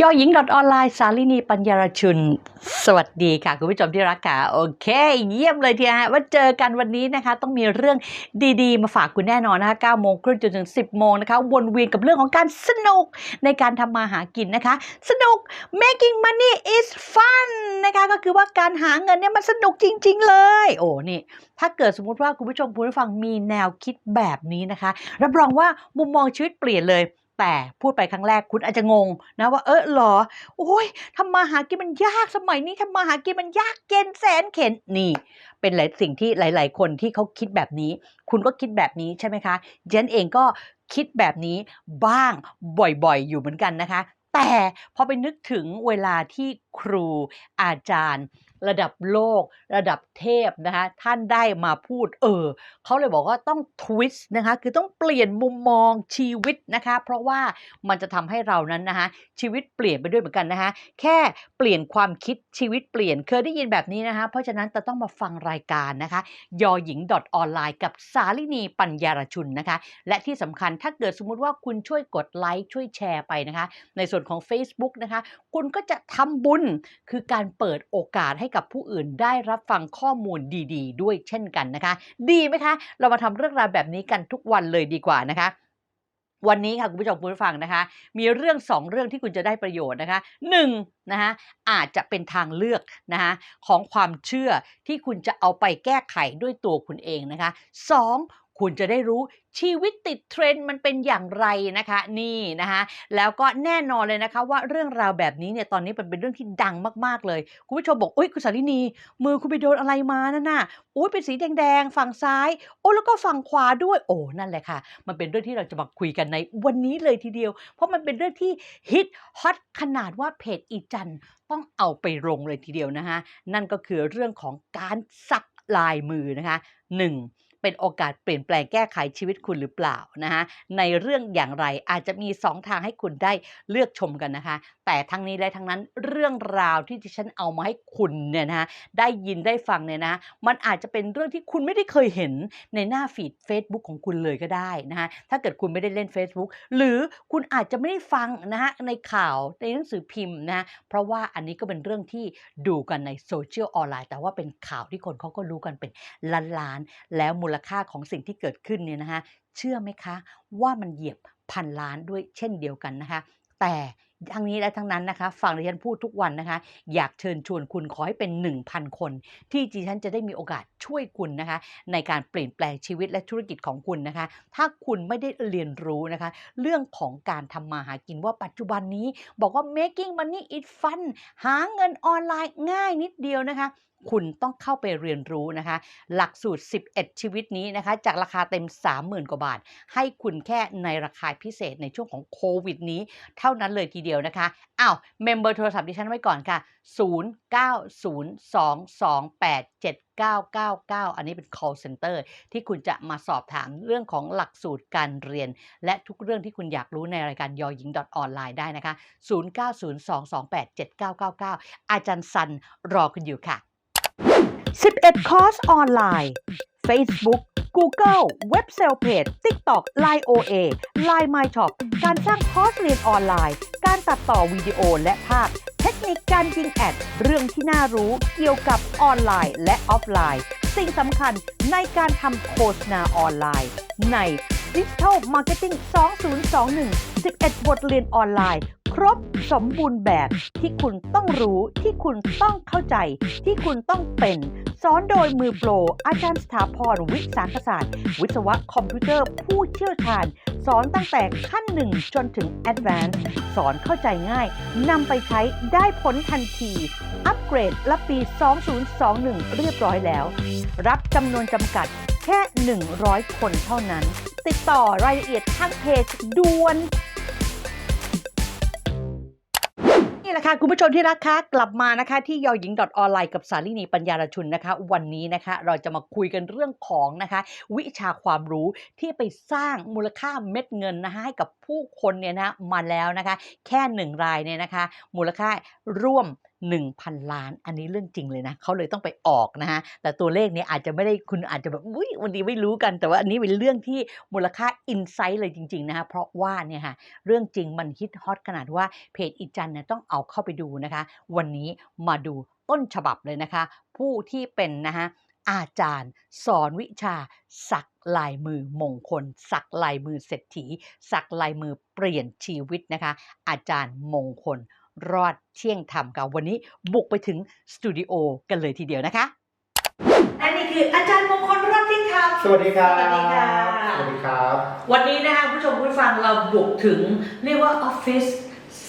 ยอหญิงออนไลน์สาลินีปัญญารชุน สวัสดีค่ะ คุณผู้ชมที่รักค่ะ โอเค เยี่ยมเลยทีฮะว่าเจอกันวันนี้นะคะ ต้องมีเรื่องดีๆ มาฝากคุณแน่นอนนะคะ9โมงครึ่งจนถึง 10 โมงนะคะ วนเวียนกับเรื่องของการสนุกในการทำมาหากินนะคะ สนุก making money is fun นะคะ ก็คือว่าการหาเงินเนี่ยมันสนุกจริง ๆ เลย โอ้นี่ถ้าเกิดสมมุติว่าคุณผู้ชมคุณผู้ฟังมีแนวคิดแบบนี้นะคะ รับรองว่ามุมมองชีวิตเปลี่ยนเลย แต่พูดไปครั้งแรกคุณอาจจะงงนะว่าเออหรอ โอ้ยทำมาหากินมันยากสมัยนี้ทำมาหากินมันยากเกินแสนเข็นนี่ เป็นหลายสิ่งที่หลาย ๆ คนที่เขาคิดแบบนี้ คุณก็คิดแบบนี้ใช่ไหมคะเจนเองก็คิดแบบนี้บ้างบ่อยๆ อยู่เหมือนกันนะคะ แต่พอไปนึกถึงเวลาที่ครูอาจารย์ ระดับโลก ระดับเทพนะคะท่านได้มาพูดเออเขาเลยบอกว่าต้องทวิสต์นะคะคือต้องเปลี่ยนมุมมองชีวิตนะคะเพราะว่ามันจะทำให้เรานั้นนะคะชีวิตเปลี่ยนไปด้วยเหมือนกันนะคะแค่เปลี่ยนความคิดชีวิตเปลี่ยนเคยได้ยินแบบนี้นะคะเพราะฉะนั้นจะต้องมาฟังรายการนะคะยอหญิงออนไลน์กับสาลินีปัญญารชุนนะคะและที่สำคัญถ้าเกิดสมมุติว่าคุณช่วยกดไลค์ช่วยแชร์ไปนะคะในส่วนของ Facebook นะคะคุณก็จะทำบุญคือการเปิดโอกาสให้กับผู้อื่นได้รับฟังข้อมูลดี ๆ ด้วยเช่นกันนะคะ ดีไหมคะ เรามาทำเรื่องราวแบบนี้กันทุกวันเลยดีกว่านะคะวันนี้ค่ะคุณผู้ชมคุณผู้ฟังนะคะ มีเรื่องสองเรื่องที่คุณจะได้ประโยชน์นะคะหนึ่งนะคะอาจจะเป็นทางเลือกนะคะของความเชื่อที่คุณจะเอาไปแก้ไขด้วยตัวคุณเองนะคะสอง คุณจะได้รู้ชีวิตติดเทรนด์มันเป็นอย่างไรนะคะนี่นะคะแล้วก็แน่นอนเลยนะคะว่าเรื่องราวแบบนี้เนี่ยตอนนี้มันเป็นเรื่องที่ดังมากๆเลยคุณผู้ชมบอกอุ้ยคุณสารินี มือคุณไปโดนอะไรมานั่นน่ะโอ้ยเป็นสีแดงๆฝั่งซ้าย โอ้แล้วก็ฝั่งขวาด้วยโอ้นั่นแหละค่ะ มันเป็นเรื่องที่เราจะมาคุยกันในวันนี้เลยทีเดียว เพราะมันเป็นเรื่องที่ฮิตฮอตขนาดว่าเพจอีจันต้องเอาไปลงเลยทีเดียวนะคะนั่นก็คือเรื่องของการสักลายมือนะคะหนึ่ง เป็นโอกาสเปลี่ยนแปลงแก้ไขชีวิตคุณหรือเปล่านะคะในเรื่องอย่างไรอาจจะมี 2 ทางให้คุณได้เลือกชมกันนะคะ แต่ทั้งนี้และทั้งนั้นเรื่องราวที่ดิฉันเอามาให้คุณเนี่ยนะคะได้ยินได้ฟังเนี่ยนะ มันอาจจะเป็นเรื่องที่คุณไม่ได้เคยเห็นในหน้าฟีด Facebook ของคุณเลยก็ได้นะคะถ้าเกิดคุณไม่ได้เล่น Facebook หรือคุณอาจจะไม่ได้ฟังนะฮะในข่าวในหนังสือพิมพ์นะเพราะว่าอันนี้ก็เป็นเรื่องที่ดูกันในโซเชียลออนไลน์แต่ว่าเป็นข่าวที่คนเขาก็รู้กันเป็นล้านๆแล้วมูลค่าของสิ่งที่เกิดขึ้นเนี่ยนะคะเชื่อไหมคะ ว่ามันเหยียบพันล้านด้วยเช่นเดียวกันนะคะ แต่ทั้งนี้และทั้งนั้นนะคะฟังดิฉันพูดทุกวันนะคะ อยากเชิญชวนคุณขอให้เป็น 1,000 คน ที่ดิฉันจะได้มีโอกาสช่วยคุณนะคะ ในการเปลี่ยนแปลงชีวิตและธุรกิจของคุณนะคะ ถ้าคุณไม่ได้เรียนรู้นะคะ เรื่องของการทำมาหากินว่าปัจจุบันนี้ บอกว่า making money is fun หาเงินออนไลน์ง่ายนิดเดียวนะคะ คุณต้องเข้าไปเรียนรู้นะคะ หลักสูตร 11 ชีวิตนี้นะคะ จากราคาเต็ม 30,000 กว่าบาท ให้คุณแค่ในราคาพิเศษในช่วงของโควิดนี้ เท่านั้นเลยทีเดียวนะคะอ้าวเมมเบอร์โทรศัพท์ดิฉันไว้ก่อนค่ะ 0902287999 อันนี้เป็น call center ที่คุณจะมาสอบถามเรื่องของหลักสูตรการเรียน และทุกเรื่องที่คุณอยากรู้ในรายการยอหญิงออนไลน์ได้นะคะ 0902287999 อาจารย์ซันรอคุณอยู่ค่ะ 11 คอร์สออนไลน์ Facebook Google เว็บเซลเพจ TikTok Line OA Line My Shop การสร้างคอร์สเรียนออนไลน์ การตัดต่อวิดีโอและภาพ เทคนิคการยิงแอด เรื่องที่น่ารู้เกี่ยวกับออนไลน์และออฟไลน์ สิ่งสำคัญในการทำโฆษณาออนไลน์ ใน Digital Marketing 2021 11 บทเรียนออนไลน์ ครบสมบูรณ์แบบที่คุณต้องรู้ที่คุณต้องเข้าใจ ที่คุณต้องเป็นสอนโดยมือโปร อาจารย์สถาพรวิสาขศาสตร์ วิศวะคอมพิวเตอร์ผู้เชี่ยวชาญ สอนตั้งแต่ขั้น1จนถึง Advanced สอนเข้าใจง่ายนำไปใช้ได้ผลทันที อัปเกรดและปี 2021 เรียบร้อยแล้ว รับจำนวนจำกัด แค่ 100 คนเท่านั้น ติดต่อรายละเอียดทางเพจด่วนนี่แหละค่ะคุณผู้ชมที่รักคะกลับมานะคะที่ยอหญิงออนไลน์กับสาลินีปัญญารชุนนะคะ วันนี้นะคะเราจะมาคุยกันเรื่องของนะคะ วิชาความรู้ที่ไปสร้างมูลค่าเม็ดเงินนะคะให้กับผู้คนเนี่ยนะมาแล้วนะคะ แค่หนึ่งรายเนี่ยนะคะ มูลค่าร่วม 1,000 ล้าน อันนี้เรื่องจริงเลยนะเขาเลยต้องไปออกนะฮะแต่ตัวเลขเนี้อาจจะไม่ได้คุณอาจจะแบบอุ้ยวันนี้ไม่รู้กัน แต่ว่าอันนี้เป็นเรื่องที่มูลค่าอินไซต์เลยจริงๆนะคะเพราะว่าเนี่ยค่ะเรื่องจริงมันฮิตฮอตขนาดว่าเพจอีจันเนี่ยต้องเอาเข้าไปดูนะคะ วันนี้มาดูต้นฉบับเลยนะคะ ผู้ที่เป็นนะฮะอาจารย์สอนวิชา สักลายมือมงคล สักลายมือเศรษฐี สักลายมือเปลี่ยนชีวิตนะคะ อาจารย์มงคล รอดเที่ยงธรรมค่ะวันนี้บุกไปถึงสตูดิโอกันเลยทีเดียวนะคะอันนี้คืออาจารย์มงคลรอดเที่ยงธรรมสวัสดีครับ สวัสดีค่ะ สวัสดีครับ วันนี้นะคะผู้ชมผู้ฟังเราบุกถึงเรียกว่าออฟฟิศ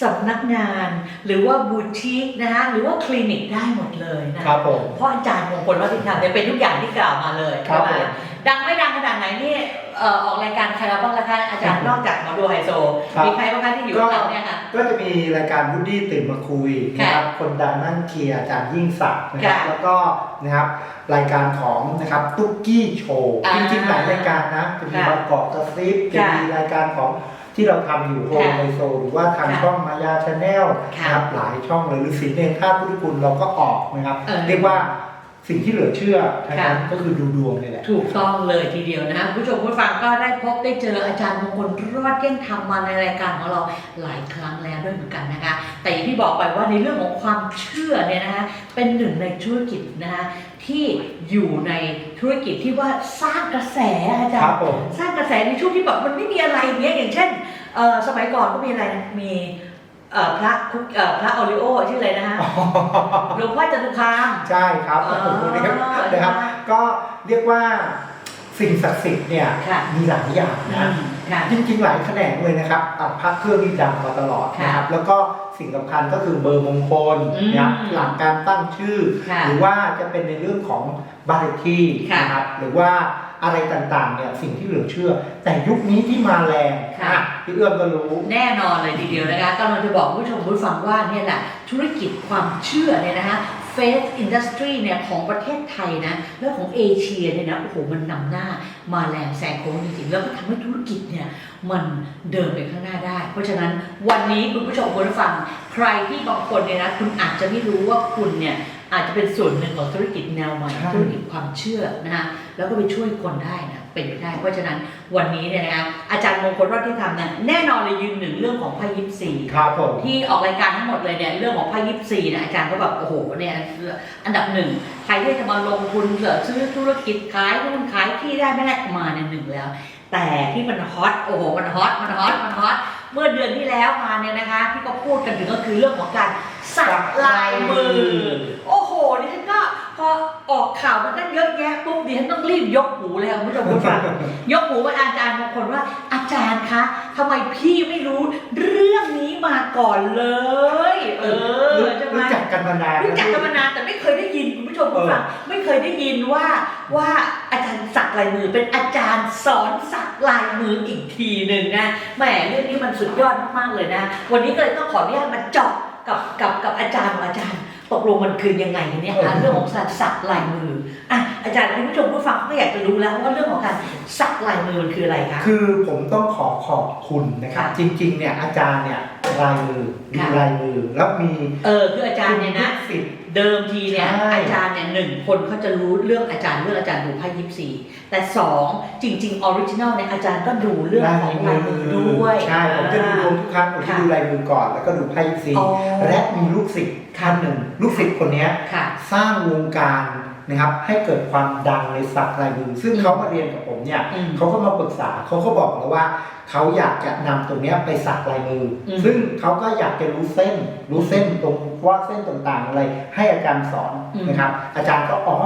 สำนักงาน หรือว่าบูติกนะคะหรือว่าคลินิกได้หมดเลยนะครับผมเพราะอาจารย์มงคลวัฒนธรรมเนี่ยเป็นทุกอย่างที่กล่าวมาเลยครับใช่ไหมผม ดังไม่ดังขนาดไหนนี่เอ่อออกรายการใครมาบ้างล่ะคะอาจารย์นอกจากหมอดูไฮโซ ครับ มีใครบ้างคะที่อยู่กับเราเนี่ยค่ะ ก็จะมีรายการวูดดี้ตื่นมาคุยนะครับคนดังนั่งเคลียร์อาจารย์ยิ่งศักดิ์นะครับค่ะแล้วก็นะครับรายการของนะครับตุ๊กกี้โชว์อ่าจริงๆหลายรายการนะจะมีค่ะบางกอกกระซิบจะค่ะมีรายการของที่เราทำอยู่โฮมค่ะไฮโซหรือว่าทางค่ะช่องมายาชาแนลค่ะนะครับหลายช่องเลยหรือสีเนรท่าพุทธคุณเราก็ออกนะครับเออ เรียกว่า สิ่งที่เหลือเชื่อนะครับค่ะก็คือดูดวงนี่แหละ ถูกต้องเลยทีเดียวนะคะผู้ชมผู้ฟังก็ได้พบได้เจออาจารย์มงคลรอดเที่ยงธรรมมาในรายการของเราหลายครั้งแล้วด้วยเหมือนกันนะคะ แต่อย่างที่บอกไปว่าในเรื่องของความเชื่อเนี่ยนะคะเป็นหนึ่งในธุรกิจนะคะที่อยู่ในธุรกิจที่ว่าสร้างกระแสอาจารครัย์บผมสร้างกระแสในช่วงที่แบบมันไม่มีอะไรอย่างเงี้ยอย่างเช่นเอ่อสมัยก่อนก็มีอะไรนะมี เอ่อพระคุกเอ่อพระโอริโอชื่ออะไรนะฮะหลวงพ่อจตุคาม ใช่ครับอ๋อโอ้โหนะครับนะครับ ก็เรียกว่าสิ่งศักดิ์สิทธิ์เนี่ยค่ะ มีหลายอย่างอืนะมค่ะ จริงๆ หลายแขนงเลยนะครับอะพระเครื่องนี่ดังมาตลอดนะครับ แล้วก็สิ่งสำคัญก็คือเบอร์มงคลอืมนะครับหลักการตั้งชื่อ ค่ะหรือว่าจะเป็นในเรื่องของบ้านเลขที่ค่ะนะครับ หรือว่า อะไรต่างๆเนี่ยสิ่งที่เหลือเชื่อ แต่ยุคนี้ที่มาแรงค่ะ อะพี่เอื้อมก็รู้ แน่นอนเลยทีเดียวนะคะกำลังจะบอกผู้ชมผู้ฟังว่าเนี่ยแหละธุรกิจความเชื่อเนี่ยนะคะเฟสอินดัสทรีเนี่ยของประเทศไทยนะแล้วของเอเชียเนี่ยนะโอ้โหมันนำหน้ามาแรงแซงโค้งจริงๆแล้วก็ทำให้ธุรกิจเนี่ยมันเดินไปข้างหน้าได้ เพราะฉะนั้นวันนี้คุณผู้ชมคุณผู้ฟังใครที่บางคนเนี่ยนะคุณอาจจะไม่รู้ว่าคุณเนี่ยอาจจะเป็นส่วนหนึ่งของธุรกิจแนวใหม่ใช่ ธุรกิจความเชื่อนะคะ แล้วก็ไปช่วยคนได้นะเป็นไปได้ เพราะฉะนั้นวันนี้เนี่ยนะคะอาจารย์มงคลรอดที่ทำเนี่ยแน่นอนเลยยืนหนึ่งเรื่องของไพ่ยิปซีครับผมที่ออกรายการทั้งหมดเลยเนี่ยเรื่องของไพ่ยิปซีเนี่ยอาจารย์ก็แบบโอ้โหเนี่ยอันดับหนึ่งใครที่จะมาลงทุนเผื่อซื้อธุรกิจขายหุ้นขายที่ได้ไม่ได้มาเนี่ยหนึ่งแล้ว แต่ที่มันฮอตโอ้โหมันฮอตมันฮอตมันฮอตเมื่อเดือนที่แล้วมาเนี่ยนะคะที่ก็พูดกันถึงก็คือเรื่องของการสักลายมือ โอ้โหดิฉันก็ พอออกข่าวมันตั้งเยอะแยะปุ๊บดิฉันต้องรีบยกหูเลยค่ะคุณผู้ชมผู้ฟังยกหูไปอาจารย์บางคนว่า อาจารย์คะทำไมพี่ไม่รู้เรื่องนี้มาก่อนเลย เออจะมารู้จักกันมานานรู้จักกันนะมานานแต่ไม่เคยได้ยินคุณผู้ชมผู้ฟังไม่เคยได้ยินว่าว่าอาจารย์สักลายมือเป็นอาจารย์สอนสักลายมืออีกทีหนึ่งนะแหมเรื่องนี้มันสุดยอดมากๆเลยนะ วันนี้ก็เลยต้องขออนุญาตมาเจาะกับกับกับอาจารย์ของอาจารย์ ตกลงมันคือยังไงกันเนี่ยคะเรื่องของการสักลายมืออะอาจารย์คุณผู้ชมผู้ฟังก็อยากจะรู้แล้วว่าเรื่องของการสักลายมือมันคืออะไรคะคือผมต้องขอขอบคุณนะครับค่ะจริงๆเนี่ยอาจารย์เนี่ย ลายมือมีค่ะลายมือแล้วมีเออคืออาจารย์เนี่ยนะลูกศิษย์เดิมทีเนี่ยใช่อาจารย์เนี่ยหนึ่งคนเขาจะรู้เรื่องอาจารย์เรื่องอาจารย์ดูไพ่ยิปซีแต่สองจริงๆออริจินัลเนี่ยอาจารย์ก็ดูเรื่องของลายมือด้วยใช่ผมจะดูดวงทุกครั้งผมจะค่ะดูลายมือก่อนแล้วก็ดูไพ่ซีอ๋อและมีลูกศิษย์ท่านหนึ่งลูกศิษย์คนเนี้ยค่ะสร้างวงการ นะครับ ให้เกิดความดังในสักลายมือซึ่งอืมเขามาเรียนกับผมเนี่ยอืมเขาก็มาปรึกษาเขาก็บอกแล้วว่าเขาอยากจะนำตรงเนี้ยไปสักลายมืออมซึ่งเขาก็อยากจะรู้เส้น รู้เส้นตรงว่าเส้นต่างๆอะไรให้อาจารย์สอนอืมนะครับ อาจารย์ก็อ๋อ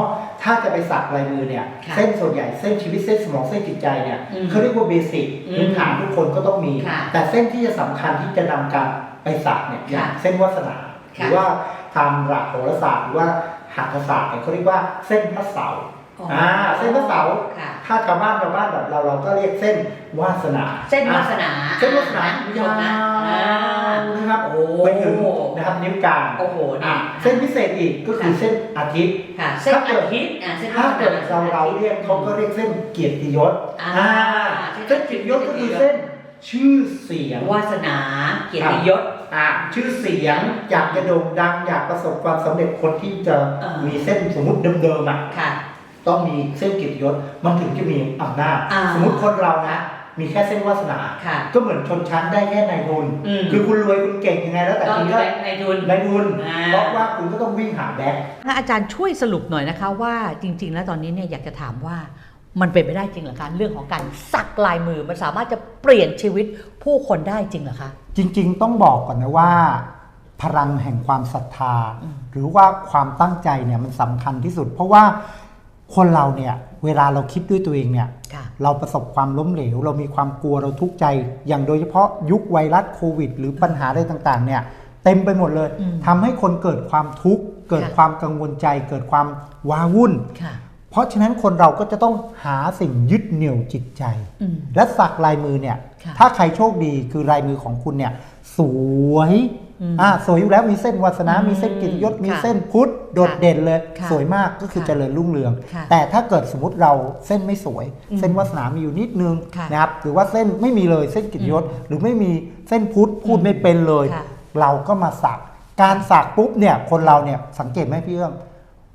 ถ้าจะไปสักลายมือเนี่ยค่ะเส้นส่วนใหญ่เส้นชีวิตเส้นสมองเส้นจิตใจเนี่ยอืมเขาเรียกว่าเบสิกอืมพื้นฐานทุกคนก็ต้องมีค่ะแต่เส้นที่จะสำคัญที่จะนำการไปสักเนี่ยอย่างค่ะเส้นวาสนาหค่ะรือว่าทางหลักโหราศาสตร์หรือว่า หัตถศาสตร์เนี่ยเขาเรียกว่าเส้นพระเสาร์อ๋ออ่าเส้นพระเสาร์ค่ะถ้าชาวบ้านชาวบ้านแบบเราเราก็เรียกเส้นวาสนา เส้นวาสนา เส้นวาสนาคุณผู้ชยามนะอ่าวนะครับโอ้ไปถึงนะครับนิ้วกลางโอ้โหอะนี่เส้นพิเศษอีกก็คือเส้นอาทิตย์ค่ะเส้นถ้าเกิอาดทิตย์อะเส้นถ้าเกิดวสเราเราเรียกเขาก็เรียกเส้นเกียรติยศอ่าอ่าเส้นเกียรติยศก็คือเส้นชื่อเสียงวาสนาเกียรติยศ อ่าชื่อเสียงอยากจะโด่งดังอยากประสบความสำเร็จคนที่จะอ่ามีมีเส้นสมมติเดิมๆอะค่ะ ต้องมีเส้นเกียรติยศมันถึงจะมีอำนาจอ่า สมมติคนเรานะ มีแค่เส้นวาสนา ค่ะ ก็เหมือนชนชั้นได้แค่นายทุนอืม คือคุณรวยคุณเก่งยังไงแล้วแต่ก็คุณมีก็แบงค์ในทุน นายทุนอ่า เพราะว่าคุณก็ต้องวิ่งหาแบ็ค ถ้าอาจารย์ช่วยสรุปหน่อยนะคะว่าจริง ๆ แล้วตอนนี้เนี่ยอยากจะถามว่ามันเป็นไปได้จริงเหรอคะเรื่องของการสักลายมือมันสามารถจะเปลี่ยนชีวิตผู้คนได้จริงเหรอคะ จริงๆ ต้องบอกก่อนนะว่า พลังแห่งความศรัทธาอืมหรือว่าความตั้งใจเนี่ยมันสำคัญที่สุด เพราะว่าคนเราเนี่ยเวลาเราคิดด้วยตัวเองเนี่ยค่ะเราประสบความล้มเหลว เรามีความกลัวเราทุกข์ใจ อย่างโดยเฉพาะยุคไวรัสโควิด หรือปัญหาอะไรต่างๆ เนี่ยเต็มไปหมดเลยอืมทำให้คนเกิดความทุกข์เกิดค่ะความกังวลใจ เกิดความว้าวุ่นค่ะ เพราะฉะนั้นคนเราก็จะต้องหาสิ่งยึดเหนี่ยวจิตใจอืมและสักลายมือเนี่ยค่ะถ้าใครโชคดีคือลายมือของคุณเนี่ย สวยอืมอ่าสวยอยู่แล้วมีเส้นวาสนาอืมมีเส้นกิตยศ มีค่ะเส้นพุทธโดดเด่นเลยค่ะสวยมากก็คือค่ะเจริญรุ่งเรืองค่ะแต่ถ้าเกิดสมมติเราเส้นไม่สวยอืมเส้นวาสนามีอยู่นิดนึงค่ะนะครับหรือว่าเส้นไม่มีเลยเส้นกิตยศอืมหรือไม่มีเส้นพุทธพูดอืมไม่เป็นเลยค่ะเราก็มาสักการสักปุ๊บเนี่ยคนเราเนี่ยสังเกตไหมพี่เอื้อม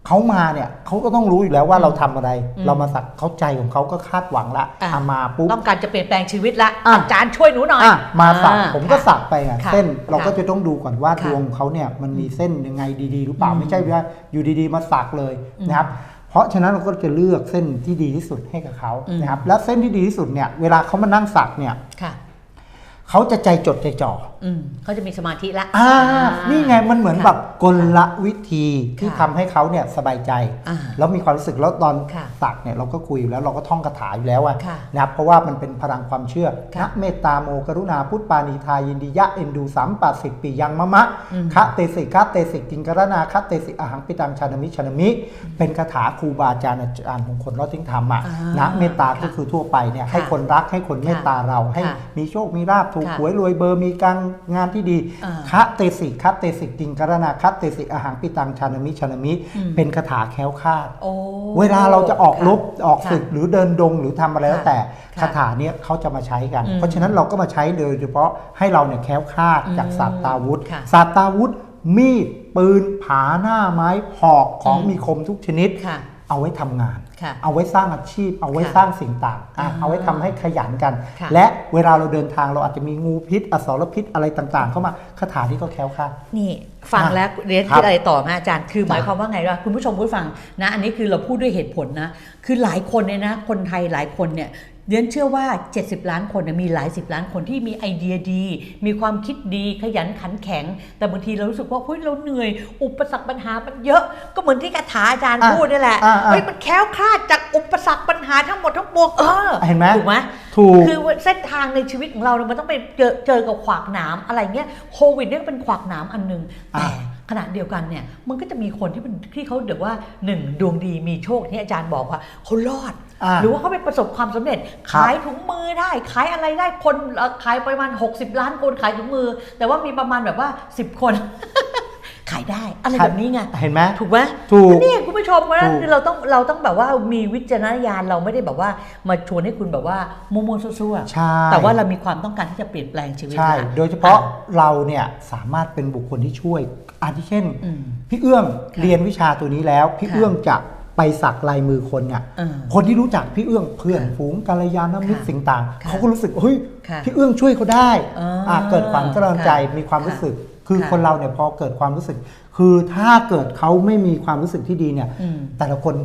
เขามาเนี่ยเขาก็ต้องรู้อยู่แล้วว่าเราทำอะไรอืมเรามาสักเขาใจของเขาก็คาดหวังละอะอะมาปุ๊บต้องการจะเปลี่ยนแปลงชีวิตละอะอาจารย์ช่วยหนูหน่อยอะมาสักอ่ผมก็ค่ะสักไปอะค่ะเส้นเราก็ค่ะจะต้องดูก่อนว่าค่ะดวงเขาเนี่ยมันมีเส้นยังไงดีๆหรือเปล่าอืมไม่ใช่ว่าอยู่ดีๆ มาสักเลยอืมนะครับเพราะฉะนั้นเราก็จะเลือกเส้นที่ดีที่สุดให้กับเขาอืมนะครับแล้วเส้นที่ดีที่สุดเนี่ยเวลาเขามานั่งสักเนี่ยค่ะ เขาจะใจจดใจจ่ออืมเขาจะมีสมาธิละอ่าอ่านี่ไงมันเหมือนค่ะแบบกลวิธีที่ค่ะทำให้เขาเนี่ยสบายใจอ่าแล้วมีความรู้สึกแล้วตอนค่ะสักเนี่ยเราก็คุยอยู่แล้วเราก็ท่องคาถาอยู่แล้วอะค่ะนะครับเพราะว่ามันเป็นพลังความเชื่อค่ะนะเมตตาโมกรุณาพุทธปานีทายินดียะเอ็นดูสามปัสสิปียังมะมะอืมคะเตสิคะเตสิกิงกรณาคะเตสิอาหังปิตังชานามิชานามิ เป็นคาถาครูบาอาจารย์อาจารย์มงคลรอดทิ้งธรรมอะอ่านะเมตตาก็ค่ะคือทั่วไปเนี่ยให้ค่ะคนรักให้คนเมตตาเราให้ค่ะมีโชคมีลาภถูกค่ะหวยรวยเบอร์มีการงานที่ดีอ่าคะเตสิคะเตสิกิงกรณาคะเตสิอาหังปิตังชานามิชานามิอืมเป็นคาถาแคล้วคลาดโอ้เวลาเราจะออกรบออกค่ะศึกหรือเดินดงหรือทำอะไรแล้วค่ะแต่ค่ะคาถาเนี้ยเขาจะมาใช้กันอืมเพราะฉะนั้นเราก็มาใช้โดยเฉพาะให้เราเนี่ยแคล้วคลาดอืมจากศาสตราวุธค่ะศาสตราวุธ มีดปืนผาหน้าไม้หอกของอืมมีคมทุกชนิดค่ะเอาไว้ทำงานค่ะ เอาไว้สร้างอาชีพ เอาไว้ค่ะสร้างสิ่งต่างอะอ่าเอาไว้ทำให้ขยันกันค่ะและเวลาเราเดินทางเราอาจจะมีงูพิษ อสรพิษอะไรต่างๆ เข้ามาคาถาที่ก็แคล้วคลาดนี่ฟังอะแล้วเรียนครับคิดอะไรต่อไหมอาจารย์ คือหมายจ้ะความว่าไงวะคุณผู้ชมผู้ฟังนะ อันนี้คือเราพูดด้วยเหตุผลนะ คือหลายคนเนี่ยนะ คนไทยหลายคนเนี่ย เรียนเชื่อว่า 70 ล้านคนเนี่ยมีหลายสิบล้านคนที่มีไอเดียดี มีความคิดดีขยันขันแข็ง แต่บางทีเรารู้สึกว่าเฮ้ยเราเหนื่อย อุปสรรคปัญหามันเยอะ ก็เหมือนที่คาถาอาจารย์อะพูดนี่แหละอะอะเฮ้ยมันแคล้วคลาดจากอุปสรรคปัญหาทั้งหมดทั้งปวงเออเห็นไหมถูกไหมถูกคือเส้นทางในชีวิตของเราเนี่ยมันต้องไปเจอเจอกับขวากหนามอะไรเงี้ยโควิดเนี่ยก็เป็นขวากหนามอันหนึงอ่าแต่ ขณะเดียวกันเนี่ยมันก็จะมีคนที่เป็นที่เขาเดี๋ยวว่าหนึ่งดวงดีมีโชคที่อาจารย์บอกว่าเขารอดอ่าหรือว่าเขาไปประสบความสำเร็จครับขายถุงมือได้ ขายอะไรได้คนเอ่อขายประมาณ 60 ล้านคนขายถุงมือ แต่ว่ามีประมาณแบบว่า 10 คน ขายได้อะไรแบบนี้ไงเห็นไหมถูกไหมถูกนี่คุณผู้ชมเพราะฉะนั้นถูกคือเราต้องเราต้องแบบว่ามีวิจารณญาณเราไม่ได้แบบว่ามาชวนให้คุณแบบว่ามัวๆซั่วๆใช่แต่ว่าเรามีความต้องการที่จะเปลี่ยนแปลงชีวิตใช่นะโดยเฉพาะเราเนี่ยสามารถเป็นบุคคลที่ช่วยอาทิเช่นอืมพี่เอื้องค่ะเรียนวิชาตัวนี้แล้ว พี่ค่ะเอื้องจะไปสักลายมือคนเนี่ยเออคนที่รู้จักพี่เอื้องเพื่อนค่ะฝูงกัลยาณมิตรค่ะสิ่งต่างค่ะเขาก็รู้สึกเฮ้ยค่ะพี่เอื้องช่วยเขาได้อ่าะเกิดความกำลังใจค่ะมีความรู้สึก คือค่ะคนเราเนี่ยพอเกิดความรู้สึก คือถ้าเกิดเขาไม่มีความรู้สึกที่ดีเนี่ยอืมแต่ละคน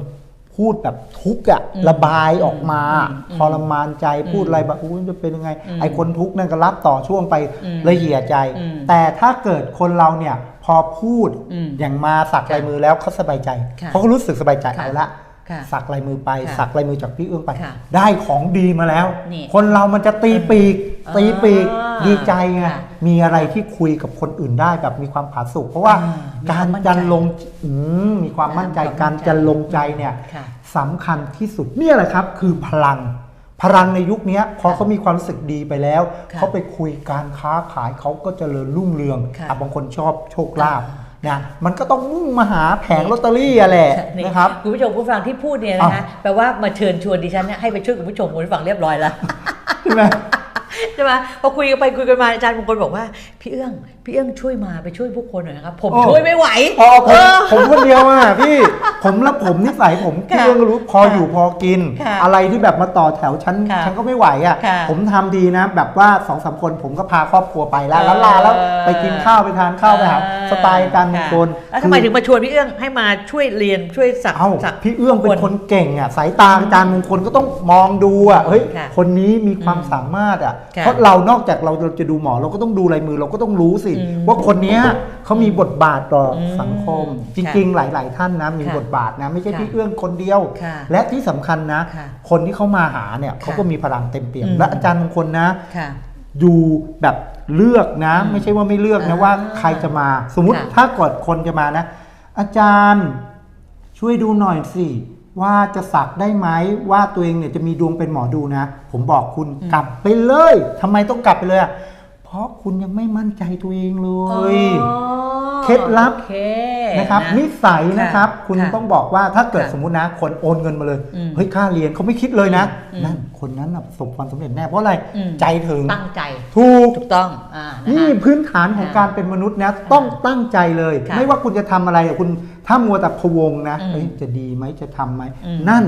พูดแบบทุกข์อะอืมระบายออกมาอืมทรมานใจพูดอะไรแบบอู้ยจะเป็นยังไงอืมไอ้คนทุกข์นั่นก็รับต่อช่วงไปอืมละเหี่ยใจอืมแต่ถ้าเกิดคนเราเนี่ยพอพูดอืมอย่างมาสักลายมือแล้วเขาสบายใจค่ะเขาก็รู้สึกสบายใจค่ะเอาละค่ะ สักลายมือไปค่ะสักลายมือจากพี่เอื้องไปค่ะได้ของดีมาแล้วนี่คนเรามันจะตีปีกอ่าตีปีกดีใจไงค่ะมีอะไรที่คุยกับคนอื่นได้แบบมีความผาสุกเพราะว่าอ่ามีการความมั่นใจจันลงอืมมีความมั่นใจมีความมั่นใจการจันลงใจเนี่ยค่ะสำคัญที่สุดเนี่ยแหละครับ คือพลังพลังในยุคนี้พอเขามีความรู้สึกดีไปแล้วค่ะเขาไปคุยการค้าขายเขาก็เจริญรุ่งเรืองค่ะอะบางคนชอบโชคลาภอ่า นะมันก็ต้องมุ่งมาหาแผงลอตเตอรี่อะแหละนี่นะครับคุณผู้ชมผู้ฟังที่พูดเนี่ยนะคะแปลว่ามาเชิญชวนดิฉันเนี่ยให้ไปช่วยคุณผู้ชมคุณผู้ฟังเรียบร้อยแล้วใช่ไหมใช่ไหมพอคุยกันไปคุยกันมาอาจารย์บางคนบอกว่าพี่เอื้อง พี่พี่เอื้องช่วยมาไปช่วยพวกคนหน่อยนะครับ ผมโอ้ ช่วยไม่ไหวพอผเอมอผมคนเดียวอะพี่ ผมแล้วผมนิสัยผมค่ะพี่เรื่องก็รู้พอค่ะอยู่พอกิน ค่ะอะไรที่แบบมาต่อแถวฉันค่ะฉันก็ไม่ไหวอะ ค่ะผมทำดีนะ แบบว่าสองสามคนผมก็พาครอบครัวไปแล้วเออแล้วลาแล้วไปกินข้าวไปทานข้าวไปหาสไตล์การมงคลค่ะแล้วทำไมถึงมาชวนพี่เอื้องให้มาช่วยเรียนช่วยสักเอ้าสัก พี่เอื้องเป็นคนเก่งอะสายตาอาจารย์มงคลก็ต้องมองดูอะเฮ้ยค่ะคนนี้มีความอืมสามารถอะค่ะเพราะเรานอกจากเราจะดูหมอเราก็ต้องดูลายมือเราก็ต้องรู้สิ อืมว่าคนเนี้ยเขามีบทบาทต่ออมสังคมจค่ะริง ๆ หลาย ๆ ท่านนะมีค่ะบทบาทนะไม่ใช่ค่ะพี่เอื้องคนเดียวค่ะและที่สำคัญนะค่ะคนที่เขามาหาเนี่ยเขาก็มีพลังเต็มเปี่ยมอืมและอาจารย์มงคลนะค่ะดูแบบเลือกนะอืมไม่ใช่ว่าไม่เลือกนะอ่าว่าใครจะมาสมมุติค่ะถ้าเกิดคนจะมานะ อาจารย์ช่วยดูหน่อยสิว่าจะสักได้ไหมว่าตัวเองเนี่ยจะมีดวงเป็นหมอดูนะ ผมบอกคุณกลับไปเลยทำไมต้องกลับไปเลยอะ เพราะคุณยังไม่มั่นใจตัวเองเลยอ๋อเคล็ดลับโอเคนะครับนะนิสัยนะครับค่ะคุณค่ะต้องบอกว่าถ้าเกิดค่ะสมมุตินะ คนโอนเงินมาเลยอืมเฮ้ยค่าเรียนเขาไม่คิดเลยนะอืมนั่นคนนั้นน่ะประสบความสำเร็จแน่เพราะอะไรอืมใจถึงตั้งใจถูกถูกต้องอ่านะนี่คะพื้นฐานของการเป็นมนุษย์นะต้องตั้งใจเลยค่ะไม่ว่าคุณจะทำอะไรอะคุณถ้ามัวแต่พะวงนะอืมเอ้ยจะดีไหมจะทำไหมอืมนั่น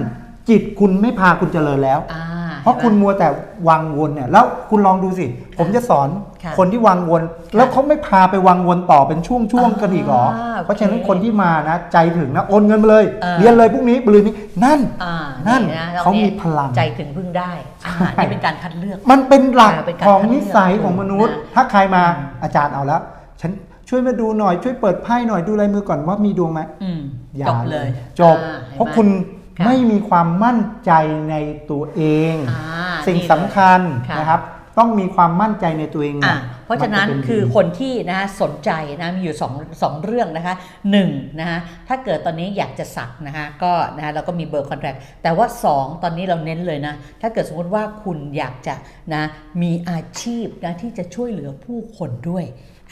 จิตคุณไม่พาคุณเจริญแล้วอ่าเพราะคุณมัวแต่วังวนเนี่ยแล้วคุณลองดูสิ ผมจะสอนค่ะคนที่วังวน แล้วเขาไม่พาไปวังวนต่อเป็นช่วงๆกันอีกเหรออ่าเพราะฉะนั้นโอเคคนที่มานะใจถึงนะโอนเงินมาเลยเออเรียนเลยพรุ่งนี้บลืนนี้นั่นอ่านั่นะเขามีรพลังใจถึงพึ่งได้อ่าใช่นี่เป็นการคัดเลือก มันเป็นหลักอ่าเป็นการของคัดเลือกนิสัยของมนุษย์นะถ้าใครมาอืมอาจารย์เอาแล้วฉันช่วยมาดูหน่อยช่วยเปิดไพ่หน่อยดูลายมือก่อนว่ามีดวงไหมอืมอย่าจบเลย จบอ่าห็นไหมเพราะคุณค่ะ ไม่มีความมั่นใจในตัวเองอ่าสิ่งนี่เลยสำคัญค่ะนะครับ ต้องมีความมั่นใจในตัวเองอะนเพ ราะฉะนั้นมัจเป็คือดีคนที่นะฮะสนใจนะมีอยู่สองสองเรื่องนะคะหนึ่งนะฮะถ้าเกิดตอนนี้อยากจะสักนะฮะก็นะฮะเราก็มีเบอร์คอนแทคแต่ว่า 2 ตอนนี้เราเน้นเลยนะถ้าเกิดสมมติว่าคุณอยากจะนะมีอาชีพนะที่จะช่วยเหลือผู้คนด้วย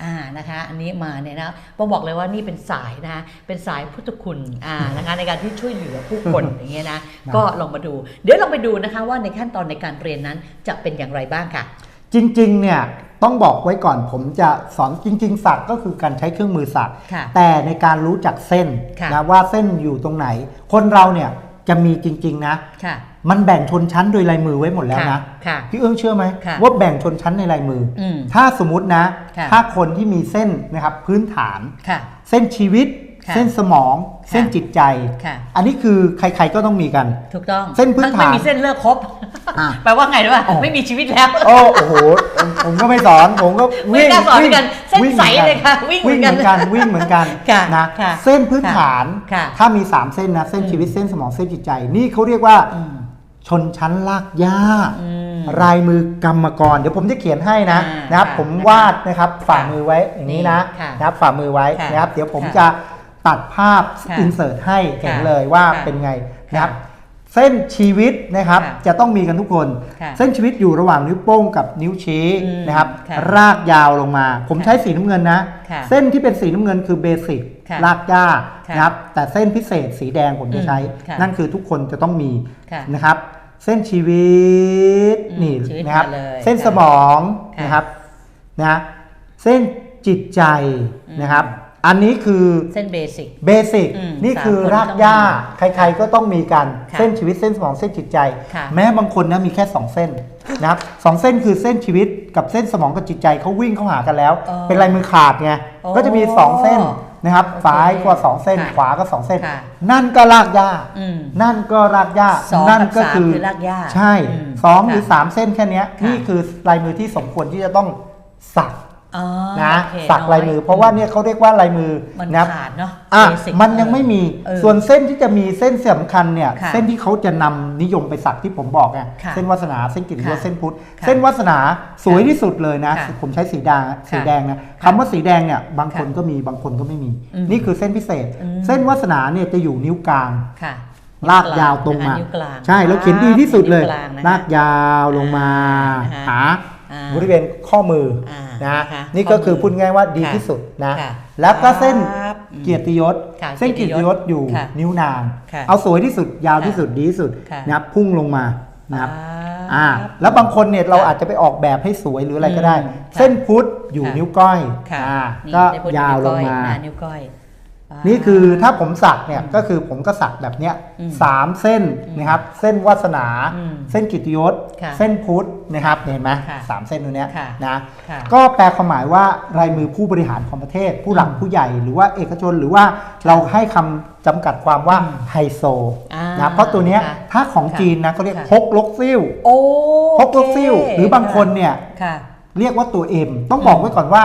อ่านะคะอันนี้มาเนี่ยนะต้องบอกเลยว่านี่เป็นสายนะเป็นสายพุทธคุณอ่านะคะในการที่ช่วยเหลือผู้คนอย่างเงี้ยนะก็ลองมาดู เดี๋ยวลองไปดูนะคะว่าในขั้นตอนในการเรียนนั้นจะเป็นอย่างไรบ้างค่ะ จริงๆเนี่ย ต้องบอกไว้ก่อนผมจะสอนจริง ๆสักก็คือการใช้เครื่องมือสักค่ะแต่ในการรู้จักเส้นค่ะนะว่าเส้นอยู่ตรงไหน คนเราเนี่ยจะมีจริง ๆ นะค่ะมันแบ่งชนชั้นโดยลายมือไว้หมดแล้วนะค่ะพี่เอื้องเชื่อไหมค่ะว่าแบ่งชนชั้นในลายมืออมถ้าสมมตินะค่ะถ้าคนที่มีเส้นนะครับพื้นฐานค่ะเส้นชีวิตค่ะ เส้นสมองค่ะเส้นจิตใจค่ะอันนี้คือใครๆก็ต้องมีกัน ถูกต้อง เส้นพื้นฐาน ไม่มีเส้นเลิกครบอะแปลว่าไงรู้ป่ะอ๋อไม่มีชีวิตแล้วโอ้โอ้โห ผมก็ไม่สอน ผมก็ไม่วิ่งกล้าสอนเหมือนกัน เส้นวิ่งใสเลยค่ะ วิ่งเหมืวิ่องนเหกันมือนกัน วิ่งเหมือนกันค่ะนะค่ะเส้นพื้นฐานค่ะถ้ามี 3 เส้นนะ เส้นอืมชีวิต เส้นสมอง เส้นจิตใจ นี่เขาเรียกว่าอืมชนชั้นลากหญ้าอืมลายมือกรรมกร เดี๋ยวผมจะเขียนให้นะอ่านนะครับค่ะผมวาดนะครับฝ่ามือไว้อย่างนี้นะค่ะนะครับฝ่ามือไว้ค่ะนะครับ เดี๋ยวผมค่ะจะ ตัดภาพค่ะอินเสิร์ตให้เห็นค่ะเลยว่าค่ะเป็นไงนะครับค่ะเส้นชีวิตนะครับค่ะจะต้องมีกันทุกคนค่ะเส้นชีวิตอยู่ระหว่างนิ้วโป้งกับนิ้วชี้อืมนะครับค่ะรากยาวลงมา ผมค่ะใช้สีน้ำเงินนะค่ะเส้นที่เป็นสีน้ำเงินคือเบสิกค่ะรากหญ้าค่ะนะครับ แต่เส้นพิเศษสีแดงผมจะใช้อืมค่ะนั่นคือทุกคนจะต้องมีค่ะนะครับ เส้นชีวิตอืมนี่ชีวิตนะครับมาเลยเส้นค่ะสมองค่ะนะครับนะเส้นจิตใจอืมนะครับ อันนี้คือเส้นเบสิกเบสิกอืมนี่คือสามคนรากหญ้าต้องมีใครๆก็ต้องมีกันค่ะเส้นชีวิตเส้นสมองเส้นจิตใจค่ะแม้บางคนนะมีแค่ 2 เส้นนะครับสองเส้นคือเส้นชีวิตกับเส้นสมองกับจิตใจเขาวิ่งเข้าหากันแล้วอ๋อเป็นลายมือขาดไงอ๋อก็จะมี 2 เส้นนะครับโอเคซ้ายก็สองเส้นค่ะขวาก็สองเส้นค่ะนั่นก็รากหญ้าอืมนั่นก็รากหญ้าสองนั่นกับก็สามคือคือรากหญ้าใช่อืมสองหรือค่ะสามเส้นแค่เนี้ยค่ะนี่คือลายมือที่สมควรที่จะต้องสักอ๋อ นะโอเคสักลายมือ เพราะว่าเนี่ยเขาเรียกว่าลายมือมันนะครับขาดเนาะอะ basic มันยังไม่มีเออส่วนเส้นที่จะมีเส้นสำคัญเนี่ยค่ะเส้นที่เขาจะนำนิยมไปสักที่ผมบอกไงค่ะเส้นวาสนาเส้นกิริยศค่ะเส้นพุทธค่ะเส้นวาสนาสวยที่สุดเลยนะค่ะผมใช้สีแดงสีแดงนะค่ะคำว่าสีแดงเนี่ยบางคนค่ะก็มีบางคนก็ไม่มีอืมนี่คือเส้นพิเศษอืมเส้นวาสนาเนี่ยจะอยู่นิ้วกลางค่ะลากยาวตรงมานิ้วกลางใช่แล้วเขียนดีที่สุดเลยนิ้วกลางนะคะลากยาวลงมาอ่าหาอ่า บริเวณข้อมืออานะนะคะนี่ก็คือข้อมือพูดง่ายว่าดีค่ะที่สุดนะค่ะแล้วก็เส้นครับอืมเกียรติยศค่ะเส้นเกียรติยศอยู่ค่ะนิ้วนางค่ะเอาสวยที่สุดยาวที่ค่ะสุดดีที่สุดค่ะนะครับพุ่งลงมานะครับอ่าอ่าแล้วบางคนเนี่ยเราอาจจะไปออกแบบให้สวยหรืออะไรก็ได้อืมค่ะเส้นพุทธอยู่ค่ะนิ้วก้อยค่ะอ่านี่ก็ได้บนยาวลงนิ้ก้อมาหน้นิ้วก้อยอ่า นี่คือถ้าผมสักเนี่ยก็คือผมก็สักแบบเนี้ยอืมสามเส้นนะครับเส้นวาสนาอืมเส้นกิตติยศค่ะเส้นพุทธนะครับเห็นไหมค่ะสามเส้นตรงเนี้ยค่ะนะค่ะก็แปลความหมายว่าลายมือผู้บริหารของประเทศ ผู้หลักผู้ใหญ่หรือว่าเอกชนหรือว่าเราให้คำจำกัดความว่าอืมไฮโซอ่านะเพราะตัวเนี้ยค่ะถ้าของค่ะจีนนะก็เรียกค่ะฮกลกซิ่วโอ้ฮกลกซิ่วหรือบางคนเนี่ยค่ะเรียกว่าตัว M ต้องบอกไว้ก่อนว่า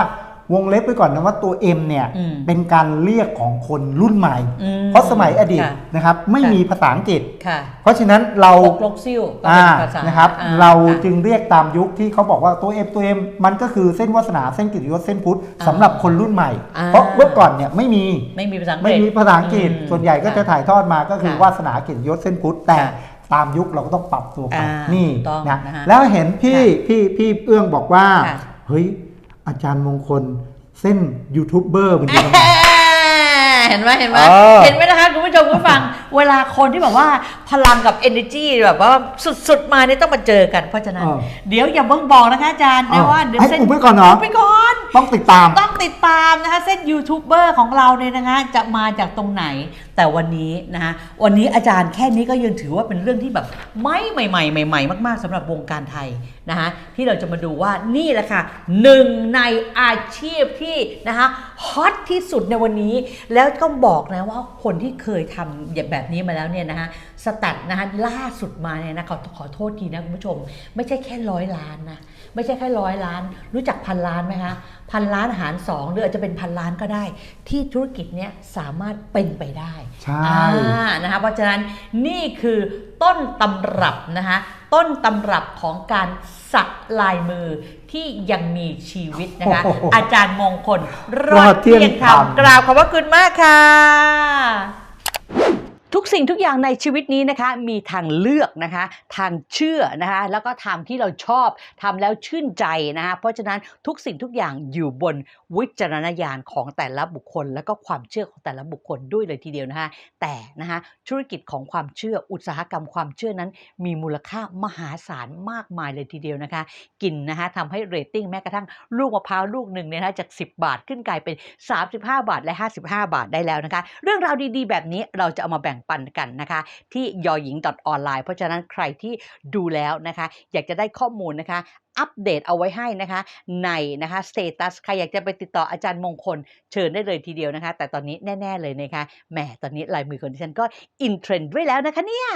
วงเล็บไว้ก่อนนะว่าตัว M เนี่ยอืมเป็นการเรียกของคนรุ่นใหม่อืมเพราะสมัยอดีตค่ะนะครับไม่ค่ะมีภาษาอังกฤษค่ะเพราะฉะนั้นเราหกลกซิ่วก็อ่าเป็นภาษานะครับอ่เราค่ะจึงเรียกตามยุคที่เขาบอกว่าตัว M ตัว M มันก็คือเส้นวาสนาเส้นกิตติยศเส้นพุทธอ่าสำหรับคนรุ่นใหม่อ่าเพราะเมื่อก่อนเนี่ยไม่มีไม่มีภาษาอังกฤษไม่มีภาษาอังกฤษอืมส่วนใหญ่ก็จะค่ถ่ายทอดมาก็คือค่ะวาสนากิตติยศเส้นพุทธแต่ค่ะตามยุคเราก็ต้องปรับตัวไปอ่านี่ถูกต้องนะนะฮะแล้วเห็นพี่ค่ะพี่พี่เอื้องบอกว่าค่ะเฮ้ย อาจารย์มงคลเส้นยูทูบเบอร์มันอยู่ตรงไหน เห็นไหมเห็นไหมเออ เห็นไหมนะคะคุณผู้ชมคุณผู้ฟังเวลาคนที่แบบว่าพลังกับ energy แบบว่าสุดๆมาเนี่ยต้องมาเจอกันเพราะฉะนั้นเออเดี๋ยวอย่าเพิ่งบอกนะคะอาจารย์นะเออว่าเดี๋ยวให้เส้นอุบไว้ก่อนเหรอบไปก่อน ต้องติดตาม ต้องติดตามนะคะเส้นยูทูบเบอร์ของเราเนี่ยนะคะจะมาจากตรงไหน แต่วันนี้นะคะวันนี้อาจารย์แค่นี้ก็ยังถือว่าเป็นเรื่องที่แบบไม่ใหม่ๆใหม่ ๆ มากๆสำหรับวงการไทยนะคะที่เราจะมาดูว่านี่แหละค่ะหนึ่งในอาชีพที่นะคะฮอตที่สุดในวันนี้แล้วก็บอกนะว่าคนที่เคยทำแบบนี้มาแล้วเนี่ยนะคะสแตัดนะคะล่าสุดมาเนี่ยนะขอขอโทษทีนะคุณผู้ชม ไม่ใช่แค่ร้อยล้านนะไม่ใช่แค่ร้อยล้าน รู้จักพันล้านไหมคะพันล้านหารสองหรืออาจจะเป็นพันล้านก็ได้ ที่ธุรกิจเนี้ยสามารถเป็นไปได้ใช่อ่านะคะเพราะฉะนั้นนี่คือต้นตำรับนะคะต้นตำรับของการสักลายมือที่ยังมีชีวิตนะคะโอ้โหอาจารย์มงคลรรออดดเที่เที่ยยงงธรรมธรรมกราบขอบพระคุณมากค่ะ ทุกสิ่งทุกอย่างในชีวิตนี้นะคะมีทางเลือกนะคะ ทางเชื่อนะคะแล้วก็ทางที่เราชอบทำแล้วชื่นใจนะคะเพราะฉะนั้นทุกสิ่งทุกอย่างอยู่บนวิจารณญาณของแต่ละบุคคล แล้วก็ความเชื่อของแต่ละบุคคลด้วยเลยทีเดียวนะคะแต่นะคะธุรกิจของความเชื่ออุตสาหกรรมความเชื่อนั้น มีมูลค่ามหาศาลมากมายเลยทีเดียวนะคะ กินนะคะทำให้เรตติ้งแม้กระทั่งลูกมะพร้าวลูกหนึ่งเนี่ยนะคะจาก 10 บาทขึ้นกลายเป็น 35 บาทและ 55 บาทได้แล้วนะคะ เรื่องราวดีๆ แบบนี้เราจะเอามาแบ่งปันกันนะคะที่ยอหญิงออนไลน์เพราะฉะนั้นใครที่ดูแล้วนะคะอยากจะได้ข้อมูลนะคะอัปเดตเอาไว้ให้นะคะในนะคะสเตตัสใครอยากจะไปติดต่ออาจารย์มงคลเชิญได้เลยทีเดียวนะคะ แต่ตอนนี้แน่ ๆ เลยนะคะแหมตอนนี้ลายมือของดิฉันก็อินเทรนด์ด้วยแล้วนะคะเนี่ย